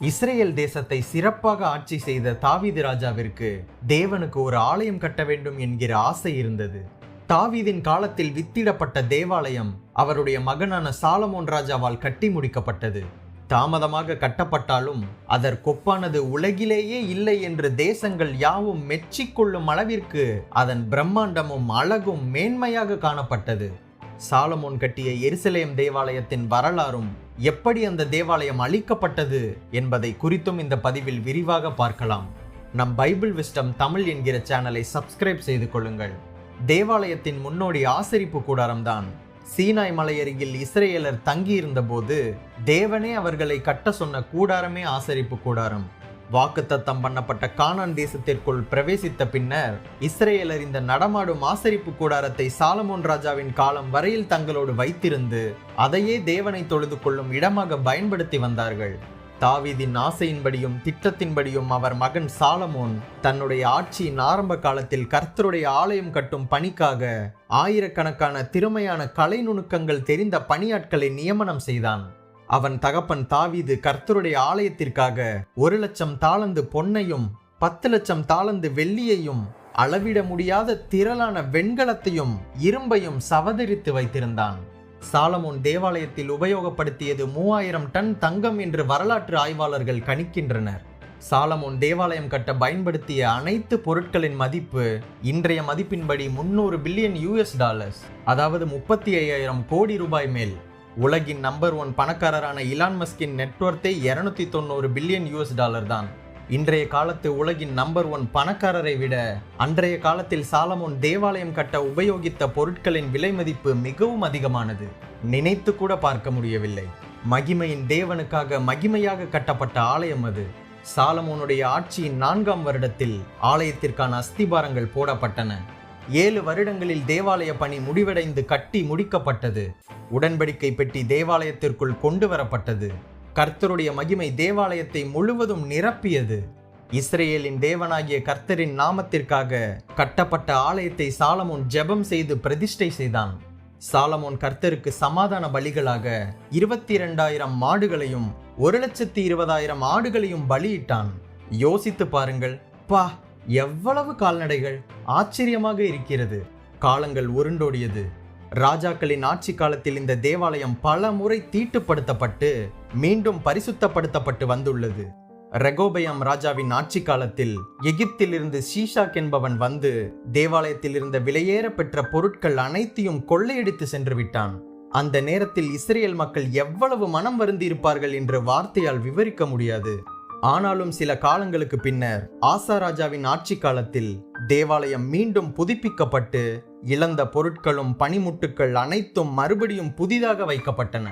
Israel தேசத்தை சிறப்பாக ஆட்சி செய்த தாவீது ராஜாவிற்கு தேவனுக்கு ஒரு ஆலயம் கட்ட வேண்டும் என்கிற ஆசை இருந்தது. தாவீதின் காலத்தில் வித்திடப்பட்ட தேவாலயம் அவருடைய மகனான சாலமோன் ராஜாவால் கட்டி முடிக்கப்பட்டது. தாமதமாக கட்டப்பட்டாலும் அதற்கொப்பானது உலகிலேயே இல்லை என்று தேசங்கள் யாவும் மெச்சிக்கொள்ளும் அளவிற்கு அதன் பிரம்மாண்டமும் அழகும் மேன்மையாக காணப்பட்டது. சாலமோன் கட்டிய எருசலேம் தேவாலயத்தின் வரலாறும் எப்படி அந்த தேவாலயம் அழிக்கப்பட்டது என்பதை குறித்தும் இந்த பதிவில் விரிவாக பார்க்கலாம். நம் பைபிள் விஸ்டம் தமிழ் என்கிற சேனலை சப்ஸ்கிரைப் செய்து கொள்ளுங்கள். தேவாலயத்தின் முன்னோடி ஆசரிப்பு கூடாரம்தான். சீனாய் மலையருகில் இஸ்ரேலர் தங்கியிருந்த போது தேவனே அவர்களை கட்ட சொன்ன கூடாரமே ஆசரிப்பு கூடாரம். வாக்குத்தத்தம் பண்ணப்பட்ட கானான் தேசத்திற்குள் பிரவேசித்த பின்னர் இஸ்ரேலர் இந்த நடமாடும் ஆசரிப்பு கூடாரத்தை சாலமோன் ராஜாவின் காலம் வரையில் தங்களோடு வைத்திருந்து அதையே தேவனை தொழுது கொள்ளும் இடமாக பயன்படுத்தி வந்தார்கள். தாவீதின் ஆசையின்படியும் திட்டத்தின்படியும் அவர் மகன் சாலமோன் தன்னுடைய ஆட்சியின் ஆரம்ப காலத்தில் கர்த்தருடைய ஆலயம் கட்டும் பணிக்காக ஆயிரக்கணக்கான திறமையான கலை நுணுக்கங்கள் தெரிந்த பணியாட்களை நியமனம் செய்தான். அவன் தகப்பன் தாவீது கர்த்தருடைய ஆலயத்திற்காக ஒரு லட்சம் தாளந்து பொன்னையும் பத்து லட்சம் தாளந்து வெள்ளியையும் அளவிட முடியாத திரளான வெண்கலத்தையும் இரும்பையும் சவதரித்து வைத்திருந்தான். சாலமோன் தேவாலயத்தில் உபயோகப்படுத்தியது மூவாயிரம் டன் தங்கம் என்று வரலாற்று ஆய்வாளர்கள் கணிக்கின்றனர். சாலமோன் தேவாலயம் கட்ட பயன்படுத்திய அனைத்து பொருட்களின் மதிப்பு இன்றைய மதிப்பின்படி முன்னூறு பில்லியன் யூஎஸ் டாலர்ஸ் அதாவது முப்பத்தி ஐயாயிரம் கோடி ரூபாய் மேல். உலகின் நம்பர் ஒன் பணக்காரரான இலான் மஸ்கின் நெட்வொர்த்தே இருநூத்தி தொண்ணூறு பில்லியன் யூஎஸ் டாலர் தான். இன்றைய காலத்து உலகின் நம்பர் ஒன் பணக்காரரை விட அன்றைய காலத்தில் சாலமோன் தேவாலயம் கட்ட உபயோகித்த பொருட்களின் விலை மதிப்பு மிகவும் அதிகமானது. நினைத்து கூட பார்க்க முடியவில்லை. மகிமையின் தேவனுக்காக மகிமையாக கட்டப்பட்ட ஆலயம் அது. சாலமோனுடைய ஆட்சியின் நான்காம் வருடத்தில் ஆலயத்திற்கான அஸ்திபாரங்கள் போடப்பட்டன. ஏழு வருடங்களில் தேவாலய பணி முடிவடைந்து கட்டி முடிக்கப்பட்டது. உடன்படிக்கை பெட்டி தேவாலயத்திற்குள் கொண்டு வரப்பட்டது. கர்த்தருடைய மகிமை தேவாலயத்தை முழுவதும் நிரப்பியது. இஸ்ரேலின் தேவனாகிய கர்த்தரின் நாமத்திற்காக கட்டப்பட்ட ஆலயத்தை சாலமோன் ஜெபம் செய்து பிரதிஷ்டை செய்தான். சாலமோன் கர்த்தருக்கு சமாதான பலிகளாக இருபத்தி இரண்டாயிரம் மாடுகளையும் ஒரு லட்சத்தி இருபதாயிரம் ஆடுகளையும் பலியிட்டான். யோசித்து பாருங்கள் பா எவ்வளவு கால்நடைகள் ஆச்சரியமாக இருக்கிறது. காலங்கள் உருண்டோடியது. ராஜாக்களின் ஆட்சி காலத்தில் இந்த தேவாலயம் பல முறை தீட்டுப்படுத்தப்பட்டு மீண்டும் பரிசுத்தப்படுத்தப்பட்டு வந்துள்ளது. ரெகோபயம் ராஜாவின் ஆட்சி காலத்தில் எகிப்திலிருந்து ஷீஷாக் என்பவன் வந்து தேவாலயத்தில் இருந்த விலையேற பெற்ற பொருட்கள் அனைத்தையும் கொள்ளையடித்து சென்று விட்டான் அந்த நேரத்தில் இஸ்ரேல் மக்கள் எவ்வளவு மனம் வருந்தியிருப்பார்கள் என்று வார்த்தையால் விவரிக்க முடியாது. ஆனாலும் சில காலங்களுக்கு பின்னர் ஆசா ராஜாவின் ஆட்சி காலத்தில் தேவாலயம் மீண்டும் புதுப்பிக்கப்பட்டு இழந்த பொருட்களும் பனிமுட்டுக்கள் அனைத்தும் மறுபடியும் புதிதாக வைக்கப்பட்டன.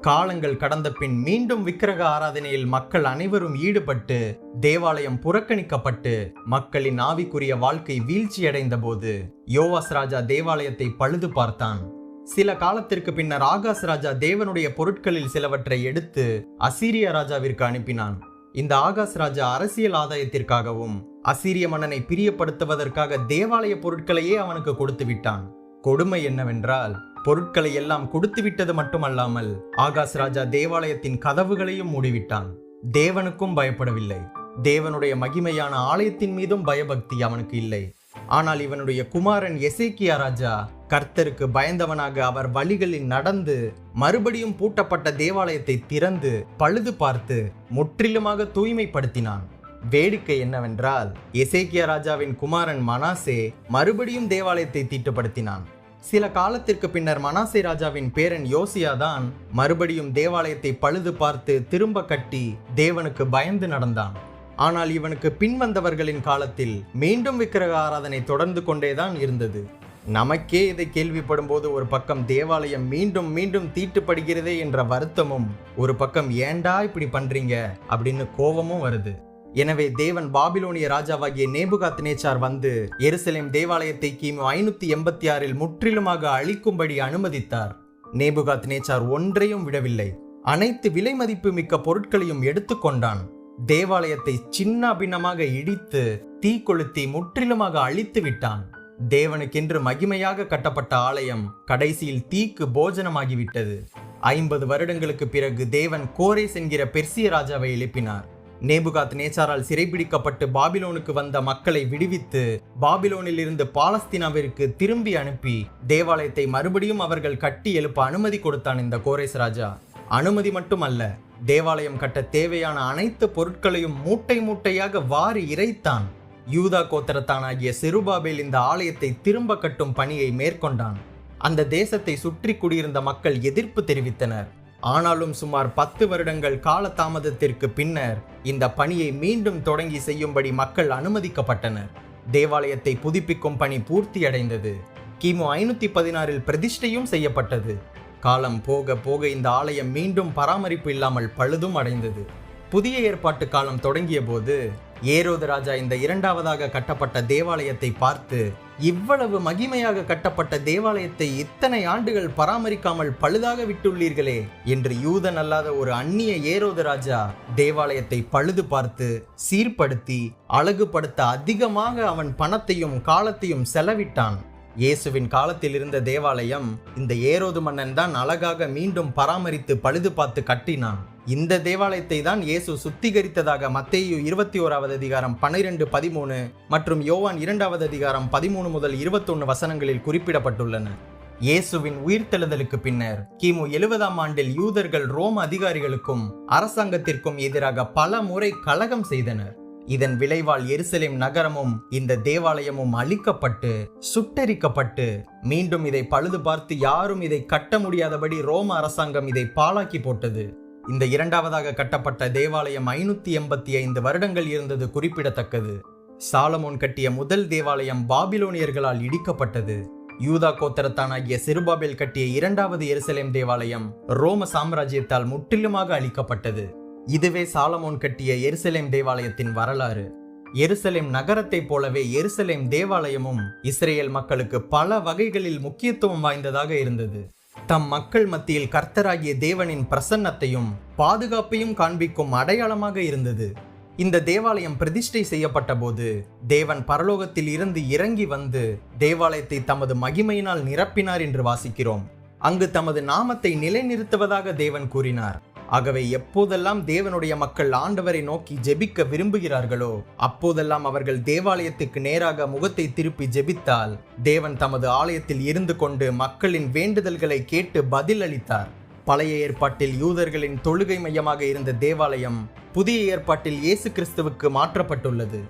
காலங்கள் கடந்த பின் மீண்டும் விக்கிரக ஆராதனையில் மக்கள் அனைவரும் ஈடுபட்டு தேவாலயம் புறக்கணிக்கப்பட்டு மக்களின் ஆவிக்குரிய வாழ்க்கை வீழ்ச்சியடைந்த போது யோவாஸ் ராஜா தேவாலயத்தை பழுது பார்த்தான். சில காலத்திற்கு பின்னர் ஆகாஷ் ராஜா தேவனுடைய பொருட்களில் சிலவற்றை எடுத்து அசீரிய ராஜாவிற்கு அனுப்பினான். இந்த ஆகாஷ் ராஜா அரசியல் ஆதாயத்திற்காகவும் அசீரிய மன்னனை பிரியப்படுத்துவதற்காக தேவாலய பொருட்களையே அவனுக்கு கொடுத்து விட்டான். கொடுமை என்னவென்றால் பொருட்களை எல்லாம் கொடுத்து விட்டது மட்டுமல்லாமல் ஆகாஷ் ராஜா தேவாலயத்தின் கதவுகளையும் மூடிவிட்டான். தேவனுக்கும் பயப்படவில்லை. தேவனுடைய மகிமையான ஆலயத்தின் மீதும் பயபக்தி அவனுக்கு இல்லை. ஆனால் இவனுடைய குமாரன் எசேக்கியா ராஜா கர்த்தருக்கு பயந்தவனாக அவர் வழிகளில் நடந்து மறுபடியும் பூட்டப்பட்ட தேவாலயத்தை திறந்து பழுது பார்த்து முற்றிலுமாக தூய்மைப்படுத்தினான். வேடிக்கை என்னவென்றால் எசேக்கியா ராஜாவின் குமாரன் மனாசே மறுபடியும் தேவாலயத்தை தீட்டுப்படுத்தினான். சில காலத்திற்கு பின்னர் மனாசே ராஜாவின் பேரன் யோசியா தான் மறுபடியும் தேவாலயத்தை பழுது பார்த்து திரும்ப கட்டி தேவனுக்கு பயந்து நடந்தான். ஆனால் இவனுக்கு பின்வந்தவர்களின் காலத்தில் மீண்டும் விக்கிரக ஆராதனை தொடர்ந்து கொண்டேதான் இருந்தது. நமக்கே இதை கேள்விப்படும் போது ஒரு பக்கம் தேவாலயம் மீண்டும் மீண்டும் தீட்டுப்படுகிறதே என்ற வருத்தமும் ஒரு பக்கம் ஏண்டா இப்படி பண்றீங்க? அப்படின்னு கோபமும் வருது. எனவே தேவன் பாபிலோனிய ராஜாவாகிய நேபுகாத் நேச்சார் வந்து எருசலேம் தேவாலயத்தை கிமு ஐநூத்தி எண்பத்தி ஆறில் முற்றிலுமாக அழிக்கும்படி அனுமதித்தார். நேபுகாத் நேச்சார் ஒன்றையும் விடவில்லை. அனைத்து விலை மதிப்பு மிக்க பொருட்களையும் எடுத்துக்கொண்டான் தேவாலயத்தை சின்ன பின்னமாக இடித்து தீ கொளுத்தி முற்றிலுமாக அழித்து விட்டான். தேவனுக்கென்று மகிமையாக கட்டப்பட்ட ஆலயம் கடைசியில் தீக்கு போஜனமாகிவிட்டது. ஐம்பது வருடங்களுக்கு பிறகு தேவன் கோரேஸ் என்கிற பெர்சிய ராஜாவை எழுப்பினார். நேபுகாத் நேச்சாரால் சிறைபிடிக்கப்பட்டு பாபிலோனுக்கு வந்த மக்களை விடுவித்து பாபிலோனில் இருந்து பாலஸ்தீனாவிற்கு திரும்பி அனுப்பி தேவாலயத்தை மறுபடியும் அவர்கள் கட்டி எழுப்ப அனுமதி கொடுத்தான் இந்த கோரேஸ் ராஜா. அனுமதி மட்டுமல்ல தேவாலயம் கட்ட தேவையான அனைத்து பொருட்களையும் மூட்டை மூட்டையாக வாரி இறைத்தான். யூதா கோத்திரத்தானாகிய சிறுபாபேல் இந்த ஆலயத்தை திரும்ப கட்டும் பணியை மேற்கொண்டான். அந்த தேசத்தை சுற்றி குடியிருந்த மக்கள் எதிர்ப்பு தெரிவித்தனர். ஆனாலும் சுமார் பத்து வருடங்கள் காலதாமதத்திற்கு பின்னர் இந்த பணியை மீண்டும் தொடங்கி செய்யும்படி மக்கள் அனுமதிக்கப்பட்டனர். தேவாலயத்தை புதுப்பிக்கும் பணி பூர்த்தியடைந்தது. கிமு ஐநூத்தி பதினாறில் பிரதிஷ்டையும் செய்யப்பட்டது. காலம் போக போக இந்த ஆலயம் மீண்டும் பராமரிப்பு இல்லாமல் பழுதும் அடைந்தது. புதிய ஏற்பாட்டு காலம் தொடங்கிய போது ஏரோது ராஜா இந்த இரண்டாவதாக கட்டப்பட்ட தேவாலயத்தை பார்த்து இவ்வளவு மகிமையாக கட்டப்பட்ட தேவாலயத்தை இத்தனை ஆண்டுகள் பராமரிக்காமல் பழுதாக விட்டுள்ளீர்களே என்று யூதன் அல்லாத ஒரு அந்நிய ஏரோது ராஜா தேவாலயத்தை பழுது பார்த்து சீர்படுத்தி அழகுபடுத்த அதிகமாக அவன் பணத்தையும் காலத்தையும் செலவிட்டான். இயேசுவின் காலத்தில் இருந்த தேவாலயம் இந்த ஏரோது மன்னன் தான் அழகாக மீண்டும் பராமரித்து பழுது பார்த்து கட்டினான். இந்த தேவாலயத்தை தான் இயேசு சுத்திகரித்ததாக மத்தேயு இருபத்தி ஓராவது அதிகாரம் பன்னிரெண்டு பதிமூணு மற்றும் யோவான் இரண்டாவது அதிகாரம் பதிமூணு முதல் இருபத்தொன்னு வசனங்களில் குறிப்பிடப்பட்டுள்ளன. இயேசுவின் உயிர்த்தெழுதலுக்கு பின்னர் கிமு எழுபதாம் ஆண்டில் யூதர்கள் ரோம் அதிகாரிகளுக்கும் அரசாங்கத்திற்கும் எதிராக பல முறை கலகம் செய்தனர். இதன் விளைவால் எருசலேம் நகரமும் இந்த தேவாலயமும் அழிக்கப்பட்டு சுட்டெரிக்கப்பட்டு மீண்டும் இதை பழுது பார்த்து யாரும் இதை கட்ட முடியாதபடி ரோம அரசாங்கம் இதை பாழாக்கி போட்டது. இந்த இரண்டாவதாக கட்டப்பட்ட தேவாலயம் ஐநூத்தி எண்பத்தி ஐந்து வருடங்கள் இருந்தது குறிப்பிடத்தக்கது. சாலமோன் கட்டிய முதல் தேவாலயம் பாபிலோனியர்களால் இடிக்கப்பட்டது. யூதா கோத்தரத்தானாகிய சிறுபாபேல் கட்டிய இரண்டாவது எருசலேம் தேவாலயம் ரோம சாம்ராஜ்யத்தால் முற்றிலுமாக அழிக்கப்பட்டது. இதுவே சாலமோன் கட்டிய எருசலேம் தேவாலயத்தின் வரலாறு. எருசலேம் நகரத்தைப் போலவே எருசலேம் தேவாலயமும் இஸ்ரேல் மக்களுக்கு பல வகைகளில் முக்கியத்துவம் வாய்ந்ததாக இருந்தது. தம் மக்கள் மத்தியில் கர்த்தராகிய தேவனின் பிரசன்னத்தையும் பாதுகாப்பையும் காண்பிக்கும் அடையாளமாக இருந்தது. இந்த தேவாலயம் பிரதிஷ்டை செய்யப்பட்ட போது தேவன் பரலோகத்தில் இருந்து இறங்கி வந்து தேவாலயத்தை தமது மகிமையினால் நிரப்பினார் என்று வாசிக்கிறோம். அங்கு தமது நாமத்தை நிலைநிறுத்துவதாக தேவன் கூறினார். ஆகவே எப்போதெல்லாம் தேவனுடைய மக்கள் ஆண்டவரை நோக்கி ஜெபிக்க விரும்புகிறார்களோ அப்போதெல்லாம் அவர்கள் தேவாலயத்துக்கு நேராக முகத்தை திருப்பி ஜெபித்தால் தேவன் தமது ஆலயத்தில் இருந்து கொண்டு மக்களின் வேண்டுதல்களை கேட்டு பதில் அளித்தார் பழைய ஏற்பாட்டில் யூதர்களின் தொழுகை மையமாக இருந்த தேவாலயம் புதிய ஏற்பாட்டில் இயேசு கிறிஸ்துவுக்கு மாற்றப்பட்டுள்ளது.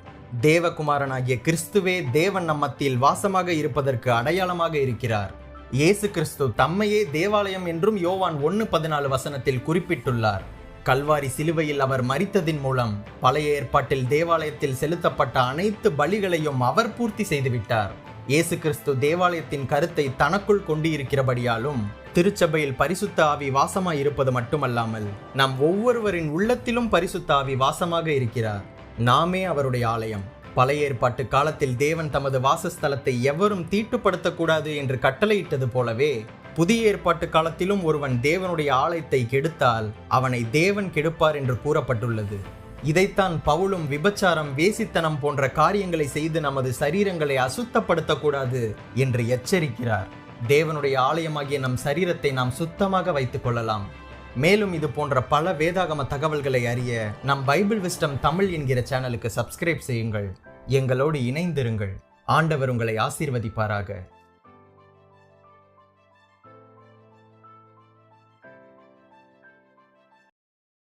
தேவகுமாரனாகிய கிறிஸ்துவே தேவன் நம் மத்தியில் வாசமாக இருப்பதற்கு அடையாளமாக இருக்கிறார். இயேசு கிறிஸ்து தம்மையே தேவாலயம் என்றும் யோவான் ஒன்று பதினாலு வசனத்தில் குறிப்பிட்டுள்ளார். கல்வாரி சிலுவையில் அவர் மறித்ததின் மூலம் பழைய ஏற்பாட்டில் தேவாலயத்தில் செலுத்தப்பட்ட அனைத்து பலிகளையும் அவர் பூர்த்தி செய்துவிட்டார். இயேசு கிறிஸ்து தேவாலயத்தின் கருத்தை தனக்குள் கொண்டு இருக்கிறபடியாலும் திருச்சபையில் பரிசுத்த ஆவி வாசமாய் இருப்பது மட்டுமல்லாமல் நம் ஒவ்வொருவரின் உள்ளத்திலும் பரிசுத்த ஆவி வாசமாக இருக்கிறார். நாமே அவருடைய ஆலயம். பழைய ஏற்பாட்டு காலத்தில் தேவன் தமது வாசஸ்தலத்தை எவரும் தீட்டுப்படுத்தக்கூடாது என்று கட்டளையிட்டது போலவே புதிய ஏற்பாட்டு காலத்திலும் ஒருவன் தேவனுடைய ஆலயத்தை கெடுத்தால் அவனை தேவன் கெடுப்பார் என்று கூறப்பட்டுள்ளது. இதைத்தான் பவுலும் விபச்சாரம் வேசித்தனம் போன்ற காரியங்களை செய்து நமது சரீரங்களை அசுத்தப்படுத்தக்கூடாது என்று எச்சரிக்கிறார். தேவனுடைய ஆலயமாகிய நம் சரீரத்தை நாம் சுத்தமாக வைத்துக் கொள்ளலாம். மேலும் இது போன்ற பல வேதாகம தகவல்களை அறிய நம் பைபிள் விஸ்டம் தமிழ் என்கிற சேனலுக்கு சப்ஸ்கிரைப் செய்யுங்கள். எங்களோடு இணைந்திருங்கள். ஆண்டவர் உங்களை ஆசீர்வதிப்பாராக.